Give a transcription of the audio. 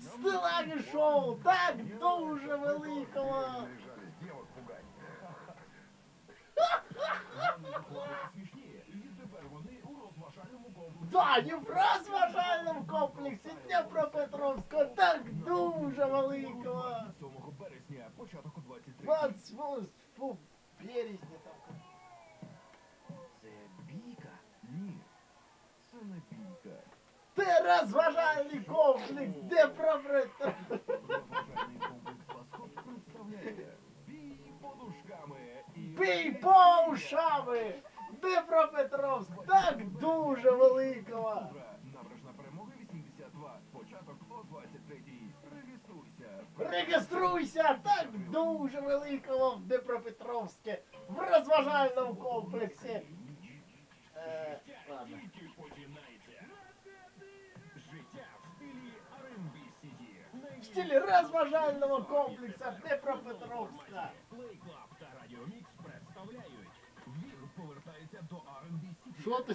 Стиляги шоу. Так дуже великого. Да, не в розважальному комплексі Дніпропетровського, так дуже великого. 7 березня, початок 23. Розважальний комплекс представляє бій подушками Бій по ушами! Дніпропетровськ, так дуже великого. Набережна перемоги 82. Початок о 23. Реєструйся. Реєструйся, так дуже великого в Дніпропетровське, в розважальному комплексі. Е, ладно. Повертається до R&B CD. Що ти?